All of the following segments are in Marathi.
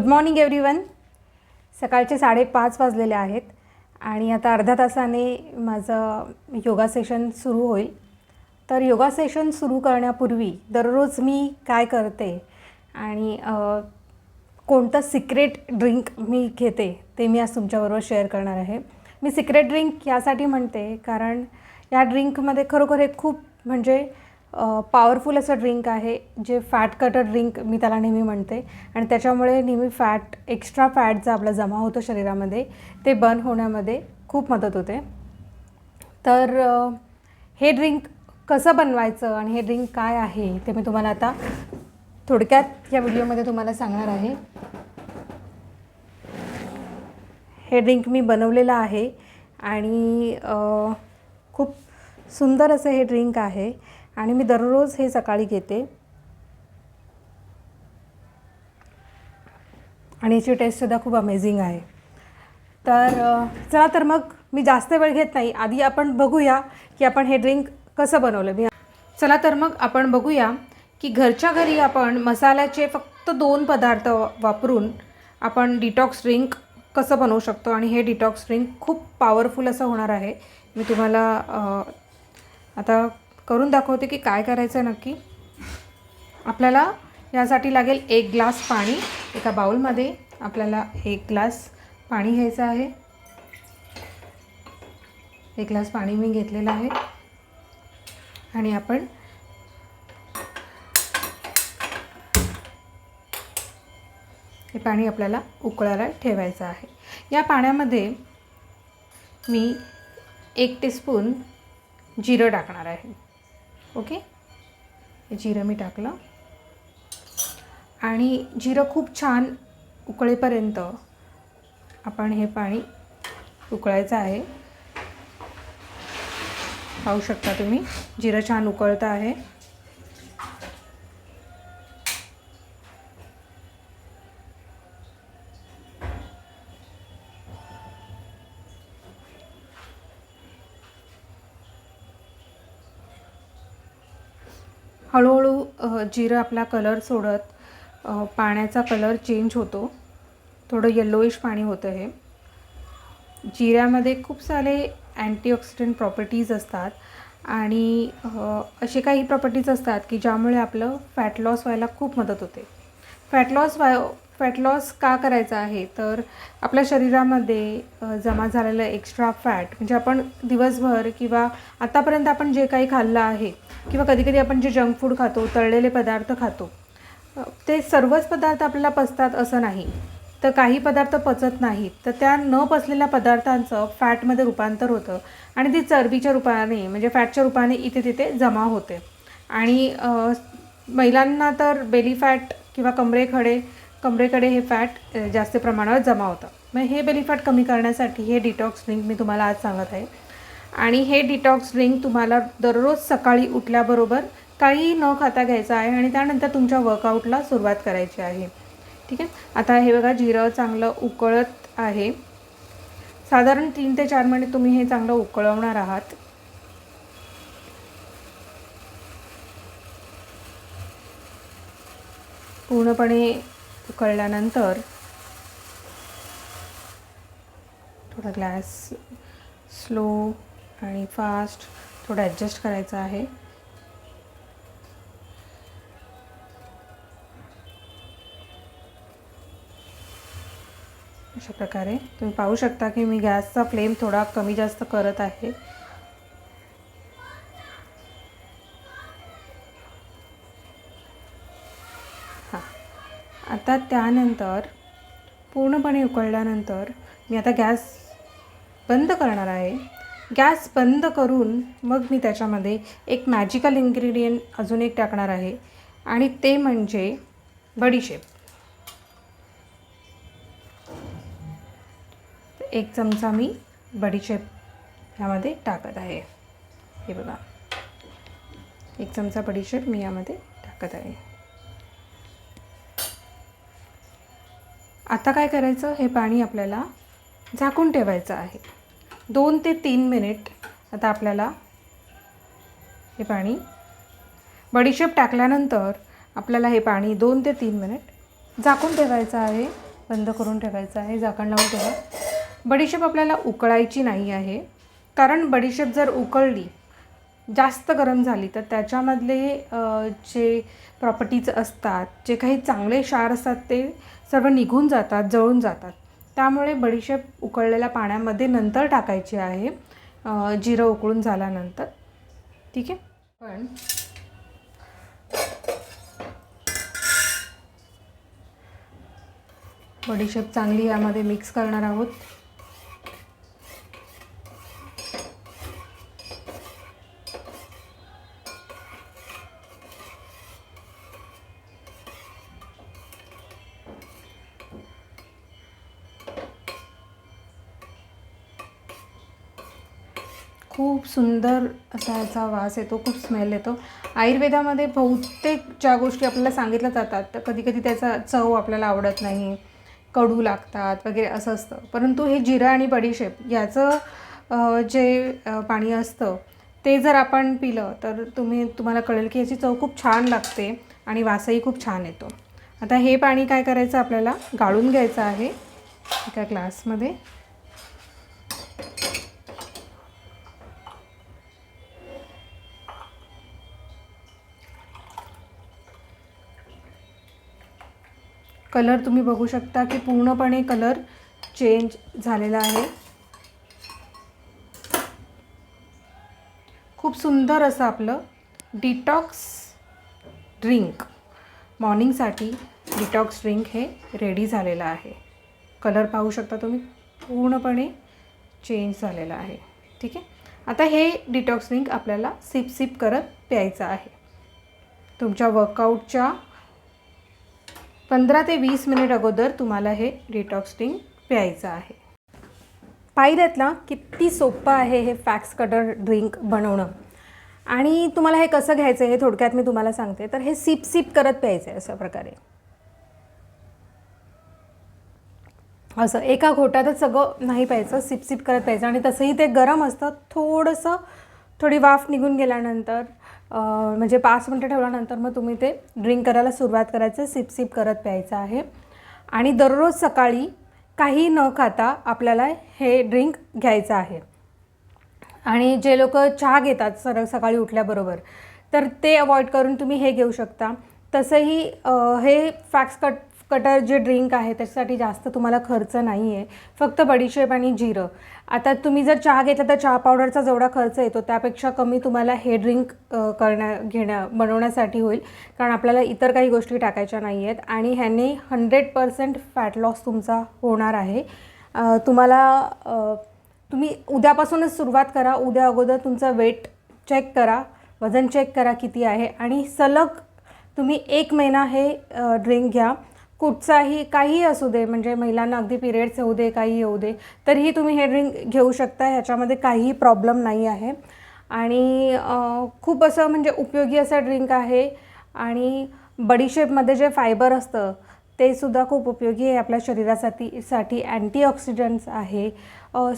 गुड मॉर्निंग एव्हरीवन सकाळचे साडेपाच वाजलेले आहेत आणि आता अर्ध्या तासाने माझं योगा सेशन सुरू होईल. तर योगा सेशन सुरू करण्यापूर्वी दररोज मी काय करते आणि कोणतं सिक्रेट ड्रिंक मी घेते ते मी आज तुमच्याबरोबर शेअर करणार आहे. मी सिक्रेट ड्रिंक यासाठी म्हणते कारण या ड्रिंकमध्ये खरोखर हे खूप म्हणजे पॉवरफुल असं ड्रिंक आहे जे फॅट कटर ड्रिंक मी त्याला नेहमी म्हणते. आणि त्याच्यामुळे नेहमी फॅट एक्स्ट्रा फॅट जो आपला जमा होतो शरीरामध्ये ते बर्न होण्यामध्ये खूप मदत होते. तर हे ड्रिंक कसं बनवायचं आणि हे ड्रिंक काय आहे ते मी तुम्हाला आता थोडक्यात या व्हिडिओमध्ये तुम्हाला सांगणार आहे. हे ड्रिंक मी बनवलेलं आहे आणि खूप सुंदर असं हे ड्रिंक आहे. आणि मी दररोज हे सकाळी घेते. आणि याची टेस्टसुद्धा खूप अमेझिंग आहे. तर चला तर मग मी जास्त वेळ घेत नाही. आधी आपण बघूया की आपण हे ड्रिंक कसं बनवलं. मी चला तर मग आपण बघूया की घरच्या घरी आपण मसाल्याचे फक्त दोन पदार्थ वापरून आपण डिटॉक्स ड्रिंक कसं बनवू शकतो. आणि हे डिटॉक्स ड्रिंक खूप पॉवरफुल असं होणार आहे. मी तुम्हाला आता करून दाखवते की काय करायचं नक्की. आपल्याला यासाठी लागेल एक ग्लास पाणी एका बाउलमध्ये. आपल्याला एक ग्लास पाणी घ्यायचं आहे. एक ग्लास पाणी मी घेतलेलं आहे. आणि आपण हे पाणी आपल्याला उकळायला ठेवायचं आहे. या पाण्यामध्ये मी एक टीस्पून जिरं टाकणार आहे. ओके? हे जिरं मी टाकलं. आणि जिरं खूप छान उकळेपर्यंत आपण हे पाणी उकळायचं आहे. पाहू शकता तुम्ही जिरं छान उकळतं आहे. हळूहळू जिरं आपला कलर सोडत पाण्याचा कलर चेंज होतो. थोडं येल्लोइश पाणी होतं हे. जिऱ्यामध्ये खूप सारे अँटीऑक्सिडंट प्रॉपर्टीज असतात आणि असे काही प्रॉपर्टीज असतात की ज्यामुळे आपलं फॅट लॉस व्हायला खूप मदत होते. Fat loss why fat loss का करायचा आहे? तर आपल्या शरीरामध्ये जमा झालेलं एक्स्ट्रा फॅट म्हणजे आपण दिवसभर किंवा आतापर्यंत आपण जे काही खाल्लं आहे किंवा कधीकधी आपण जे जंक फूड खातो तळलेले पदार्थ खातो ते सर्वच पदार्थ आपल्याला पचतात असं नाही. तर काही पदार्थ पचत नाहीत. तर त्या न पचलेल्या पदार्थांचं फॅटमध्ये रूपांतर होतं आणि ती चरबीच्या रूपाने म्हणजे फॅटच्या रूपाने इथे तिथे जमा होते. आणि महिलांना तर बेली फॅट किंवा कमरेखडे कमरेकडे हे फॅट जास्त प्रमाणावर जमा होतं. मग हे बेली फॅट कमी करण्यासाठी हे डिटॉक्स ड्रिंक मी तुम्हाला आज सांगत आहे. आणि हे डिटॉक्स ड्रिंक तुम्हाला दररोज सकाळी उठल्याबरोबर काही न खाता घ्यायचं आहे आणि त्यानंतर तुमच्या वर्कआउटला सुरुवात करायची आहे. ठीक आहे? आता हे बघा जिरं चांगलं उकळत आहे. साधारण तीन ते चार मिनिट तुम्ही हे चांगलं उकळवणार आहात. पूर्णपणे उकळल्यानंतर थोडा ग्लास स्लो आणि फास्ट थोडं ॲडजस्ट करायचं आहे. अशा प्रकारे. तुम्ही पाहू शकता की मी गॅसचा फ्लेम थोडा कमी जास्त करत आहे. हां. आता त्यानंतर पूर्णपणे उकळल्यानंतर मी आता गॅस बंद करणार आहे. गॅस बंद करून मग मी त्याच्यामध्ये एक मॅजिकल इन्ग्रेडियंट अजून एक टाकणार आहे. आणि ते म्हणजे बडीशेप. एक चमचा मी बडीशेप ह्यामध्ये टाकत आहे. हे बघा. एक चमचा बडीशेप मी यामध्ये टाकत आहे. आता काय करायचं? हे पाणी आपल्याला झाकून ठेवायचं आहे. दोन ते तीन मिनिट आता आपल्याला हे पाणी बडीशेप टाकल्यानंतर आपल्याला हे पाणी दोन ते तीन मिनिट झाकून ठेवायचं आहे बंद करून ठेवायचं आहे झाकण लावून ठेवा. बडीशेप आपल्याला उकळायची नाही आहे. कारण बडीशेप जर उकळली जास्त गरम झाली तर त्याच्यामधले जे प्रॉपर्टीज असतात जे काही चांगले क्षार असतात ते सर्व निघून जातात जळून जातात. त्यामुळे बडीशेप उकळलेल्या पाण्यामध्ये नंतर टाकायची आहे. जिरं उकळून झाल्यानंतर. ठीक आहे? पण बडीशेप चांगली यामध्ये मिक्स करणार आहोत. खूप सुंदर असा याचा वास येतो खूप स्मेल येतो. आयुर्वेदामध्ये बहुतेक ज्या गोष्टी आपल्याला सांगितल्या जातात तर कधी कधी त्याचा चव आपल्याला आवडत नाही कडू लागतात वगैरे असं असतं. परंतु हे जिरं आणि बडीशेप याचं जे पाणी असतं ते जर आपण पिलं तर तुम्ही तुम्हाला कळेल की याची चव खूप छान लागते आणि वासही खूप छान येतो. आता हे पाणी काय करायचं आपल्याला? गाळून घ्यायचं आहे एका ग्लासमध्ये कलर तुम्ही बघू शकता की पूर्णपणे कलर चेंज झालेला आहे. खूप सुंदर असं आपलं डिटॉक्स ड्रिंक मॉर्निंगसाठी डिटॉक्स ड्रिंक हे रेडी झालेलं आहे. कलर पाहू शकता तुम्ही पूर्णपणे चेंज झालेला आहे. ठीक आहे? आता हे डिटॉक्स ड्रिंक आपल्याला सिप सिप करत प्यायचं आहे. तुमच्या वर्कआउटच्या पंधरा ते वीस मिनिट अगोदर तुम्हाला हे डिटॉक्स ड्रिंक प्यायचं आहे. पाहिलेत ना किती सोपं आहे हे फॅक्स कटर ड्रिंक बनवणं. आणि तुम्हाला हे कसं घ्यायचं आहे हे थोडक्यात मी तुम्हाला सांगते. तर हे सिप सिप करत प्यायचं आहे अशा प्रकारे. असं एका घोटातच सगळं नाही प्यायचं सिप सिप करत प्यायचं. आणि तसंही ते गरम असतं. थोडंसं थोडी वाफ निघून गेल्यानंतर म्हणजे पाच मिनटं ठेवल्यानंतर मग तुम्ही ते ड्रिंक करायला सुरुवात करायचं सिप सिप करत प्यायचं आहे. आणि दररोज सकाळी काही न खाता आपल्याला हे ड्रिंक घ्यायचं आहे. आणि जे लोक चहा घेतात सर सकाळी उठल्याबरोबर तर ते अवॉइड करून तुम्ही हे घेऊ शकता. तसंही हे फॅक्स कट कटर जे ड्रिंक आहे त्याच्यासाठी जास्त तुम्हाला खर्च नाही आहे फक्त बडीशेप आणि जिरं. आता तुम्ही जर चहा घेतला तर चहा पावडरचा जेवढा खर्च येतो त्यापेक्षा कमी तुम्हाला हे ड्रिंक करण्या घेण्या बनवण्यासाठी होईल. कारण आपल्याला इतर काही गोष्टी टाकायच्या नाही आहेत आणि ह्याने हंड्रेड पर्सेंट फॅट लॉस तुमचा होणार आहे. तुम्हाला तुम्ही उद्यापासूनच सुरुवात करा. उद्या अगोदर तुमचं वेट चेक करा. वजन चेक करा किती आहे. आणि सलग तुम्ही एक महिना हे ड्रिंक घ्या. कुठचाही काहीही असू दे म्हणजे महिलांना अगदी पिरियड्स येऊ दे काही येऊ दे तरीही तुम्ही हे ड्रिंक घेऊ शकता ह्याच्यामध्ये काहीही प्रॉब्लेम नाही आहे. आणि खूप असं म्हणजे उपयोगी असं ड्रिंक आहे आणि बडीशेपमध्ये जे फायबर असतं ते सुद्धा खूप उपयोगी आहे. आपल्या शरीरासाठी साठी अँटीऑक्सिडंट्स आहे.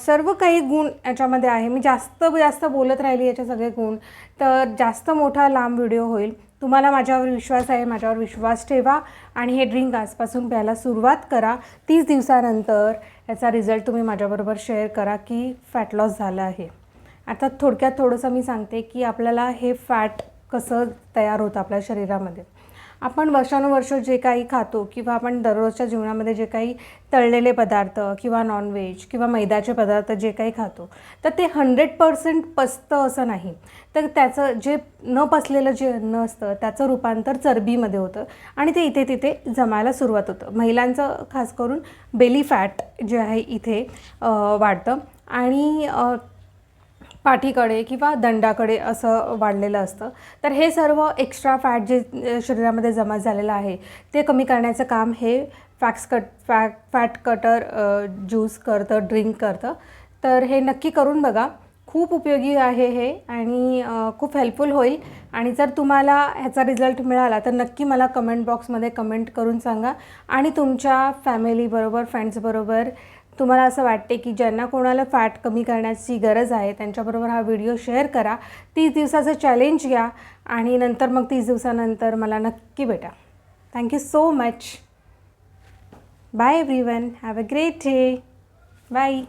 सर्व काही गुण याच्यामध्ये आहे. मी जास्त जास्त बोलत राहिली याचे सगळे गुण तर जास्त मोठा लांब व्हिडिओ होईल. तुम्हाला माझ्यावर विश्वास आहे माझ्यावर विश्वास ठेवा आणि हे ड्रिंक आजपासून प्यायला सुरुवात करा. तीस दिवसानंतर याचा रिझल्ट तुम्ही माझ्याबरोबर शेअर करा की फॅट लॉस झालं आहे. आता थोडक्यात थोडंसं मी सांगते की आपल्याला हे फॅट कसं तयार होतं आपल्या शरीरामध्ये. आपण वर्षानुवर्ष जे काही खातो किंवा आपण दररोजच्या जीवनामध्ये जे काही तळलेले पदार्थ किंवा नॉनव्हेज किंवा मैद्याचे पदार्थ जे काही खातो तर ते हंड्रेड पर्सेंट पचतं असं नाही. तर त्याचं जे न पचलेलं जे अन्न असतं त्याचं रूपांतर चरबीमध्ये होतं आणि ते इथे तिथे जमायला सुरुवात होतं. महिलांचं खास करून बेली फॅट जे आहे इथे वाढतं. आणि पाठीकडे किंवा दंडाकडे असं वाढलेलं असतं. तर हे सर्व एक्स्ट्रा फॅट जे शरीरामध्ये जमा झालेलं आहे ते कमी करण्याचं काम हे fax cut फॅ fat cutter juice करतं ड्रिंक करतं. तर हे नक्की करून बघा. खूप उपयोगी आहे हे आणि खूप हेल्पफुल होईल. आणि जर तुम्हाला ह्याचा रिझल्ट मिळाला तर नक्की मला कमेंट बॉक्समध्ये कमेंट करून सांगा. आणि तुमच्या फॅमिलीबरोबर फ्रेंड्सबरोबर तुम्हाला असं वाटते की ज्यांना कोणाला फॅट कमी करण्याची गरज आहे त्यांच्याबरोबर हा व्हिडिओ शेअर करा. तीस दिवसाचं चॅलेंज घ्या आणि नंतर मग तीस दिवसानंतर मला नक्की भेटा. Thank you so much bye everyone have a great day bye